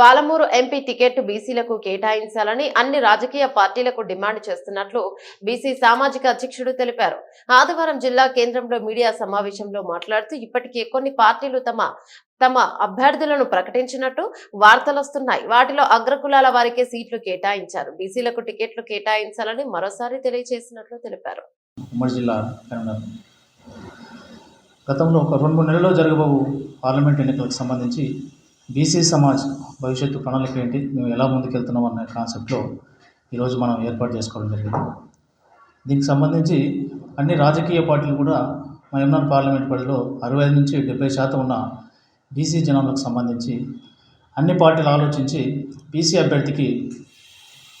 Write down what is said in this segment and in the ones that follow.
Palamuru MP ticket బీసీలకు కేటాయించాలని అన్ని రాజకీయ పార్టీలకు డిమాండ్ చేస్తున్నట్లు బీసీ సామాజిక అధ్యక్షుడు తెలిపారు. ఆదివారం జిల్లా కేంద్రంలో మీడియా సమావేశంలో మాట్లాడుతూ ఇప్పటికే కొన్ని పార్టీలు తమ తమ అభ్యర్థులను ప్రకటించినట్టు వార్తలొస్తున్నాయి వాటిలో అగ్రకులాల వారికే సీట్లు కేటాయించారు. బీసీలకు టికెట్లు కేటాయించాలని మరోసారి తెలియజేసినట్లు తెలిపారు. ఉమ్మడి జిల్లా గతంలో ఒక రెండు మూడు నెలల్లో జరగబోవు పార్లమెంట్ ఎన్నికలకు సంబంధించి బీసీ సమాజ్ భవిష్యత్తు ప్రణాళిక ఏంటి? మేము ఎలా ముందుకెళ్తున్నాం అనే కాన్సెప్ట్లో ఈరోజు మనం ఏర్పాటు చేసుకోవడం జరిగింది. దీనికి సంబంధించి అన్ని రాజకీయ పార్టీలు కూడా మహమ్నార్ పార్లమెంట్ పరిధిలో అరవై ఐదు నుంచి డెబ్బై శాతం ఉన్న బీసీ జనాలకు సంబంధించి అన్ని పార్టీలు ఆలోచించి బీసీ అభ్యర్థికి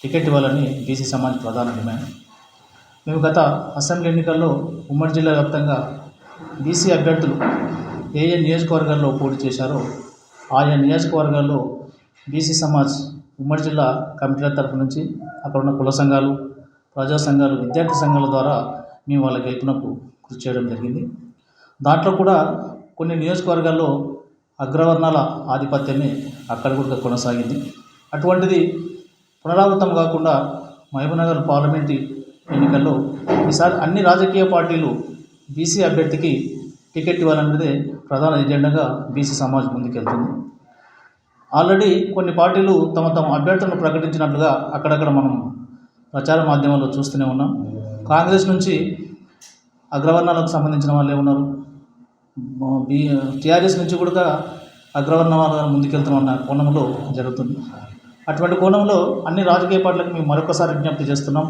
టికెట్ ఇవ్వాలని బీసీ సమాజ్ ప్రధాన డిమాండ్. మేము గత అసెంబ్లీ ఎన్నికల్లో ఉమ్మడి జిల్లా వ్యాప్తంగా బీసీ అభ్యర్థులు ఏ ఏ నియోజకవర్గాల్లో పోటీ చేశారో ఆయా నియోజకవర్గాల్లో బీసీ సమాజ్ ఉమ్మడి జిల్లా కమిటీల తరఫు నుంచి అక్కడ ఉన్న కుల సంఘాలు ప్రజా సంఘాలు విద్యార్థి సంఘాల ద్వారా మేము వాళ్ళ గెలుపునకు కృషి చేయడం జరిగింది. దాంట్లో కూడా కొన్ని నియోజకవర్గాల్లో అగ్రవర్ణాల ఆధిపత్యమే అక్కడ కూడా కొనసాగింది. అటువంటిది పునరావృతం కాకుండా మహబూబ్నగర్ పార్లమెంటు ఎన్నికల్లో ఈసారి అన్ని రాజకీయ పార్టీలు బీసీ అభ్యర్థికి టికెట్ ఇవ్వాలన్నదే ప్రధాన ఎజెండాగా బీసీ సమాజ్ ముందుకెళ్తుంది. ఆల్రెడీ కొన్ని పార్టీలు తమ తమ అభ్యర్థులను ప్రకటించినట్లుగా అక్కడక్కడ మనం ప్రచార మాధ్యమాల్లో చూస్తూనే ఉన్నాం. కాంగ్రెస్ నుంచి అగ్రవర్ణాలకు సంబంధించిన వాళ్ళే ఉన్నారు. బీ టీఆర్ఎస్ నుంచి కూడా అగ్రవర్ణ వాళ్ళు ముందుకెళ్తున్న కోణంలో జరుగుతుంది. అటువంటి కోణంలో అన్ని రాజకీయ పార్టీలకు మేము మరొకసారి విజ్ఞప్తి చేస్తున్నాం.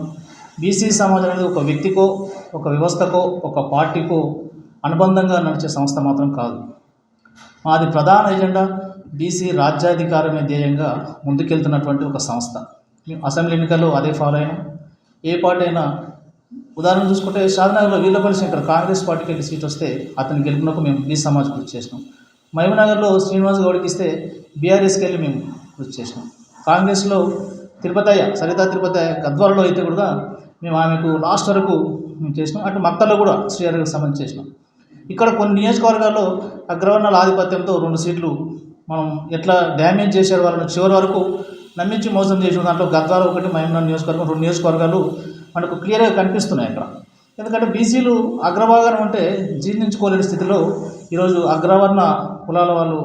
బీసీ సమాజం అనేది ఒక వ్యక్తికో ఒక వ్యవస్థకో ఒక పార్టీకో అనుబంధంగా నడిచే సంస్థ మాత్రం కాదు. మాది ప్రధాన ఎజెండా బీసీ రాజ్యాధికారమే ధ్యేయంగా ముందుకెళ్తున్నటువంటి ఒక సంస్థ. మేము అసెంబ్లీ ఎన్నికల్లో అదే ఫాలో అయినాం. ఏ పార్టీ అయినా ఉదాహరణ చూసుకుంటే షాద్నగర్లో వీళ్ళపల్లి శంకర్ కాంగ్రెస్ పార్టీకి వెళ్ళి సీట్ వస్తే అతని గెలుపునకు మేము బీ సమాజ్ కృషి చేసినాం. మహిమనగర్లో శ్రీనివాస్ గౌడ్కి ఇస్తే బీఆర్ఎస్కి వెళ్ళి మేము కృషి చేసినాం. కాంగ్రెస్లో తిరుపతయ్య సరితా తిరుపతయ్య గద్వాలలో అయితే కూడా మేము ఆమెకు లాస్ట్ వరకు మేము చేసినాం. అటు మత్తలో కూడా శ్రీహరికి సంబంధించి చేసినాం. ఇక్కడ కొన్ని నియోజకవర్గాల్లో అగ్రవర్ణాల ఆధిపత్యంతో రెండు సీట్లు మనం ఎట్లా డ్యామేజ్ చేశారు వాళ్ళని చివరి వరకు నమ్మించి మోసం చేసిన దాంట్లో గద్వాల ఒకటి మహమ్నాడు నియోజకవర్గం రెండు నియోజకవర్గాలు మనకు క్లియర్గా కనిపిస్తున్నాయి అక్కడ. ఎందుకంటే బీసీలు అగ్రభాగం అంటే జీర్ణించుకోలేని స్థితిలో ఈరోజు అగ్రవర్ణ కులాల వాళ్ళు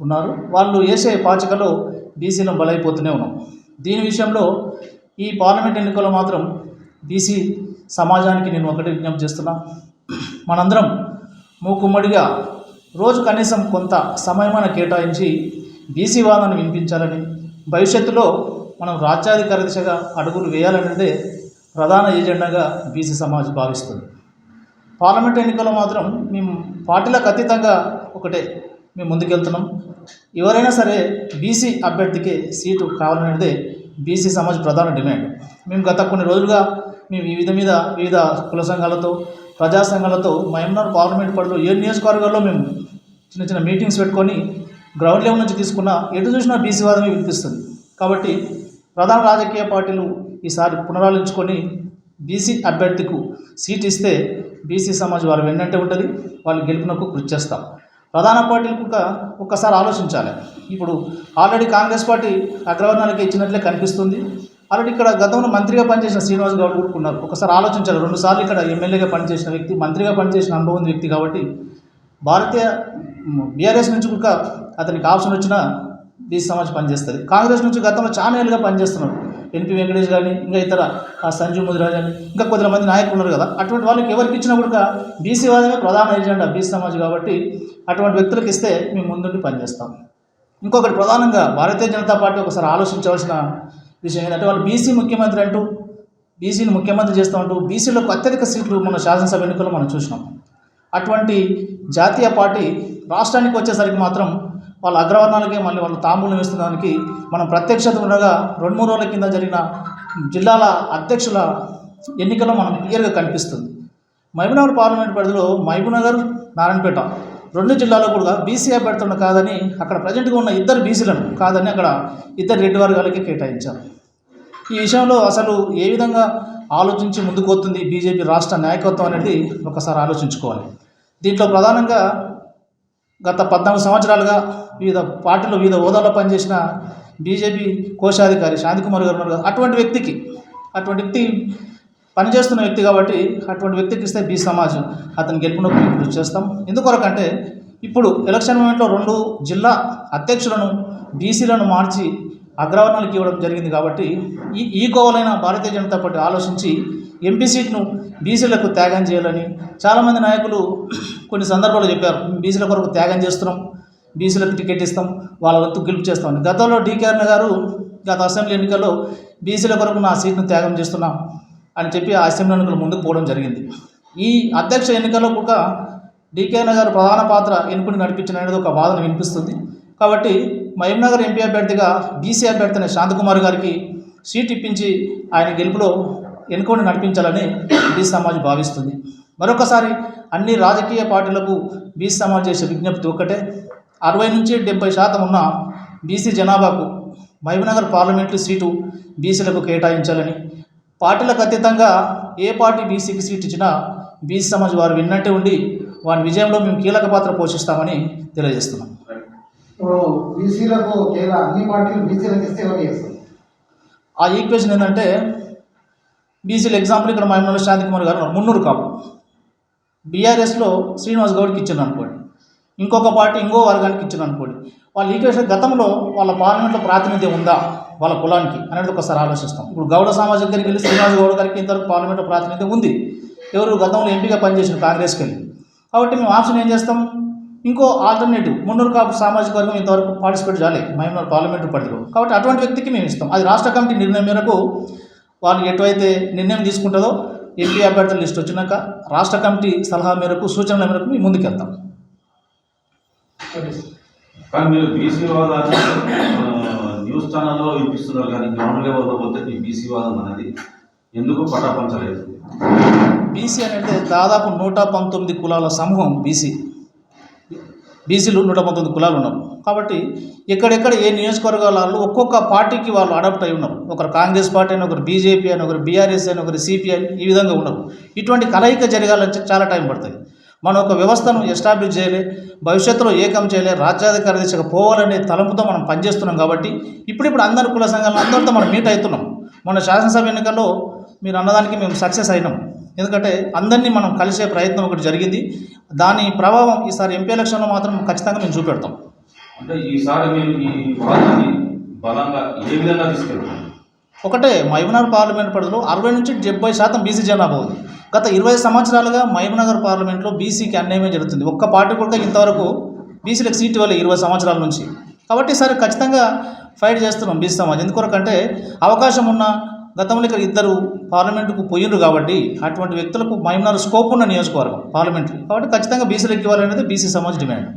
ఉన్నారు. వాళ్ళు వేసే పాచికలో బీసీలను బలైపోతూనే ఉన్నాం. దీని విషయంలో ఈ పార్లమెంట్ ఎన్నికల్లో మాత్రం బీసీ సమాజానికి నేను ఒకటి విజ్ఞప్తి చేస్తున్నా. మనందరం మూకుమ్మడిగా రోజు కనీసం కొంత సమయమైన కేటాయించి బీసీ వాదాన్ని వినిపించాలని భవిష్యత్తులో మనం రాజ్యాధికార దిశగా అడుగులు వేయాలనేదే ప్రధాన ఎజెండాగా బీసీ సమాజ్ భావిస్తుంది. పార్లమెంట్ ఎన్నికల్లో మాత్రం మేము పార్టీలకు అతీతంగా ఒకటే మేము ముందుకెళ్తున్నాం. ఎవరైనా సరే బీసీ అభ్యర్థికి సీటు కావాలనేదే బీసీ సమాజ్ ప్రధాన డిమాండ్. మేము గత కొన్ని రోజులుగా మేము వివిధ మీద వివిధ కుల సంఘాలతో ప్రజా సంఘాలతో మహమ్నార్ పార్లమెంట్ పరిధిలో ఏ నియోజకవర్గాల్లో మేము చిన్న చిన్న మీటింగ్స్ పెట్టుకొని గ్రౌండ్ లెవెల్ నుంచి తీసుకున్న ఎటు చూసినా బీసీ వాదమే వినిపిస్తుంది. కాబట్టి ప్రధాన రాజకీయ పార్టీలు ఈసారి పునరాలించుకొని బీసీ అభ్యర్థికు సీట్ ఇస్తే బీసీ సమాజ్ వారు వెన్నంటే ఉంటుంది వాళ్ళు గెలుపునకు కృషి చేస్తాం. ప్రధాన పార్టీలు కూడా ఒక్కసారి ఆలోచించాలి. ఇప్పుడు ఆల్రెడీ కాంగ్రెస్ పార్టీ అగ్రవర్ణాలకి ఇచ్చినట్లే కనిపిస్తుంది. ఆల్రెడీ ఇక్కడ గతంలో మంత్రిగా పనిచేసిన శ్రీనివాస్ గౌడ్ కూడా ఉన్నారు. ఒకసారి ఆలోచించాలి. రెండుసార్లు ఇక్కడ ఎమ్మెల్యేగా పనిచేసిన వ్యక్తి మంత్రిగా పనిచేసిన అనుభవం వ్యక్తి కాబట్టి భారతీయ బీఆర్ఎస్ నుంచి కూడా అతనికి ఆప్షన్ వచ్చినా బీసీ సమాజ్ పనిచేస్తుంది. కాంగ్రెస్ నుంచి గతంలో చాలా ఏళ్ళుగా పనిచేస్తున్నారు. ఎన్పి వెంకటేష్ కానీ ఇంకా ఇతర ఆ సంజీవ్ ముదిరాజ్ అని ఇంకా కొంతమంది నాయకులు ఉన్నారు కదా. అటువంటి వాళ్ళకి ఎవరికి ఇచ్చినా కూడా బీసీ వాదమే ప్రధాన ఎజెండా బీసీ సమాజ్ కాబట్టి అటువంటి వ్యక్తులకు ఇస్తే మేము ముందుండి పనిచేస్తాం. ఇంకొకటి ప్రధానంగా భారతీయ జనతా పార్టీ ఒకసారి ఆలోచించవలసిన విషయం ఏంటంటే వాళ్ళు బీసీ ముఖ్యమంత్రి అంటూ బీసీని ముఖ్యమంత్రి చేస్తూ ఉంటూ బీసీలకు అత్యధిక సీట్లు మన శాసనసభ ఎన్నికల్లో మనం చూసినాం. అటువంటి జాతీయ పార్టీ రాష్ట్రానికి వచ్చేసరికి మాత్రం వాళ్ళ అగ్రవర్ణాలకే మళ్ళీ వాళ్ళు తాంబూలం వేస్తున్నదానికి మనం ప్రత్యక్షత ఉండగా రెండు మూడు రోజుల కింద జరిగిన జిల్లాల అధ్యక్షుల ఎన్నికలో మనం క్లియర్గా కనిపిస్తుంది. మహబూబ్నగర్ పార్లమెంట్ పరిధిలో మహబూబ్నగర్ నారాయణపేట రెండు జిల్లాలో కూడా బీసీ అభ్యర్థులను కాదని అక్కడ ప్రజెంట్గా ఉన్న ఇద్దరు బీసీలను కాదని అక్కడ ఇద్దరు రెడ్డి వర్గాలకి కేటాయించారు. ఈ విషయంలో అసలు ఏ విధంగా ఆలోచించి ముందుకొస్తుంది బీజేపీ రాష్ట్ర నాయకత్వం అనేది ఒకసారి ఆలోచించుకోవాలి. దీంట్లో ప్రధానంగా గత పద్నాలుగు సంవత్సరాలుగా వివిధ పార్టీలు వివిధ హోదాలో పనిచేసిన బీజేపీ కోశాధికారి శాంతికుమార్ గారు ఉన్నారు. అటువంటి వ్యక్తికి అటువంటి వ్యక్తి పనిచేస్తున్న వ్యక్తి కాబట్టి అటువంటి వ్యక్తికి ఇస్తే బి సమాజం అతను గెలుపునకు కృషి చేస్తాం. ఎందుకొరకంటే ఇప్పుడు ఎలక్షన్ మూమెంట్లో రెండు జిల్లా అధ్యక్షులను బీసీలను మార్చి అగ్రవర్ణాలకు ఇవ్వడం జరిగింది కాబట్టి ఈ ఈ కోవలైన భారతీయ జనతా పార్టీ ఆలోచించి ఎంపీ సీట్ను బీసీలకు త్యాగం చేయాలని చాలామంది నాయకులు కొన్ని సందర్భాలు చెప్పారు. బీసీల కొరకు త్యాగం చేస్తున్నాం బీసీలకు టికెట్ ఇస్తాం వాళ్ళ వంతు గెలుపు చేస్తాం గతంలో డీకే అన్న గారు గత అసెంబ్లీ ఎన్నికల్లో బీసీల కొరకు నా సీట్ను త్యాగం చేస్తున్నాం. అని చెప్పి ఆ అసెంబ్లీ ఎన్నికలు ముందుకు పోవడం జరిగింది. ఈ అధ్యక్ష ఎన్నికల్లో కూడా డీకే నగర్ ప్రధాన పాత్ర ఎన్నుకుని నడిపించిన అనేది ఒక వాదన వినిపిస్తుంది. కాబట్టి మహీంనగర్ ఎంపీ అభ్యర్థిగా బీసీ అభ్యర్థి అయిన శాంతకుమార్ గారికి సీట్ ఇప్పించి ఆయన గెలుపులో ఎన్నుకొని నడిపించాలని బీసీ సమాజ్ భావిస్తుంది. మరొకసారి అన్ని రాజకీయ పార్టీలకు బీసీ సమాజ్ చేసే విజ్ఞప్తి ఒక్కటే. అరవై నుంచి డెబ్బై శాతం ఉన్న బీసీ జనాభాకు మహబూబ్నగర్ పార్లమెంటు సీటు బీసీలకు కేటాయించాలని పార్టీలకు అతీతంగా ఏ పార్టీ బీసీకి సీట్ ఇచ్చినా బీసీ సమాజ్ వారు విన్నట్టే ఉండి వారి విజయంలో మేము కీలక పాత్ర పోషిస్తామని తెలియజేస్తున్నాం. ఇప్పుడు బీసీలకు కేవలం అన్ని పార్టీలు బీసీలకు ఇస్తే ఎవరు చేస్తారు? ఆ ఈక్వేషన్ ఏంటంటే బీసీలు ఎగ్జాంపుల్ ఇక్కడ మహమ్మద్ శాంతి కుమార్ గారు మున్నూరు కాపు. బీఆర్ఎస్లో శ్రీనివాస్ గౌడ్కి ఇచ్చాను అనుకోండి ఇంకొక పార్టీ ఇంకో వర్గానికి ఇచ్చాను అనుకోండి వాళ్ళ ఈక్వేషన్ గతంలో వాళ్ళ పార్లమెంట్లో ప్రాతినిధ్యం ఉందా? వాళ్ళ కులానికి అనేది ఒకసారి ఆలోచిస్తాం. ఇప్పుడు గౌడ సమాజం దగ్గరికి వెళ్ళి శ్రీనివాస్ గౌడ్ గారికి ఇంతవరకు పార్లమెంట్ ప్రాతినిధ్యం ఉంది. ఎవరు గతంలో ఎంపీగా పనిచేసిన కాంగ్రెస్కి వెళ్ళి. కాబట్టి మేము ఆప్షన్ ఏం చేస్తాం? ఇంకో ఆల్టర్నేటివ్ మున్నూరు కాపు సామాజిక వర్గం ఇంతవరకు పార్టిసిపేట్ చేయాలి మహమ్మద్ పార్లమెంటరీ పరిధిలో. కాబట్టి అటువంటి వ్యక్తికి మేము ఇస్తాం. అది రాష్ట్ర కమిటీ నిర్ణయం మేరకు వాళ్ళు ఎటువైతే నిర్ణయం తీసుకుంటుందో ఎంపీ అభ్యర్థుల లిస్ట్ వచ్చినాక రాష్ట్ర కమిటీ సలహా మేరకు సూచనల మేరకు మేము ముందుకెళ్తాం. Okay sir. కానీ మీరు బీసీ వాదాన్ని న్యూస్ ఛానల్లో వినిపిస్తున్నారు కానీ గ్రౌండ్ లెవెల్లో పోతే మీ బీసీ వాదం అనేది ఎందుకు పటాపంచలేదు? బీసీ అనేది దాదాపు నూట పంతొమ్మిది కులాల సమూహం బీసీ బీసీలు నూట పంతొమ్మిది కులాలు ఉన్నారు కాబట్టి ఎక్కడెక్కడ ఏ నియోజకవర్గాలలో ఒక్కొక్క పార్టీకి వాళ్ళు అడాప్ట్ అయి ఉన్నారు. ఒకరు కాంగ్రెస్ పార్టీ అని ఒకరు బీజేపీ అని ఒకరు బీఆర్ఎస్ అని ఒకరు సిపిఐ ఈ విధంగా ఉన్నారు. ఇటువంటి కలయిక జరగాలంటే చాలా టైం పడుతుంది. మనం ఒక వ్యవస్థను ఎస్టాబ్లిష్ చేయలే భవిష్యత్తులో ఏకం చేయలే రాజ్యాధికార దిశగా పోవాలనే తలంపుతో మనం పనిచేస్తున్నాం కాబట్టి ఇప్పుడిప్పుడు అందరి కుల సంఘాలను అందరితో మనం మీట్ అవుతున్నాం. మొన్న శాసనసభ ఎన్నికల్లో మీరు అన్నదానికి మేము సక్సెస్ అయినాం. ఎందుకంటే అందరినీ మనం కలిసే ప్రయత్నం ఒకటి జరిగింది. దాని ప్రభావం ఈసారి ఎంపీ ఎలక్షన్లో మాత్రం ఖచ్చితంగా మేము చూపెడతాం. అంటే ఈసారి మీరు ఈ వాదాన్ని బలంగా ఏ విధంగా తీసుకెళ్తారు ఒకటే మహబూబ్నగర్ పార్లమెంట్ పరిధిలో అరవై నుంచి డెబ్బై శాతం బీసీ జనాభా ఉంది. గత ఇరవై సంవత్సరాలుగా మహబూబ్నగర్ పార్లమెంట్లో బీసీకి అన్యాయమే జరుగుతుంది. ఒక్క పార్టీ కూడా ఇంతవరకు బీసీలకు సీట్ ఇవ్వలే ఇరవై సంవత్సరాల నుంచి. కాబట్టి ఈసారి ఖచ్చితంగా ఫైట్ చేస్తున్నాం బీసీ సమాజ్. ఎందుకొరకంటే అవకాశం ఉన్న గతంలో ఇక్కడ ఇద్దరు పార్లమెంటుకు పోయిండ్రు కాబట్టి అటువంటి వ్యక్తులకు మహిమనగర్ స్కోప్ ఉన్న నియోజకవర్గం పార్లమెంటు. కాబట్టి ఖచ్చితంగా బీసీలకు ఇవ్వాలనేది బీసీ సమాజ్ డిమాండ్.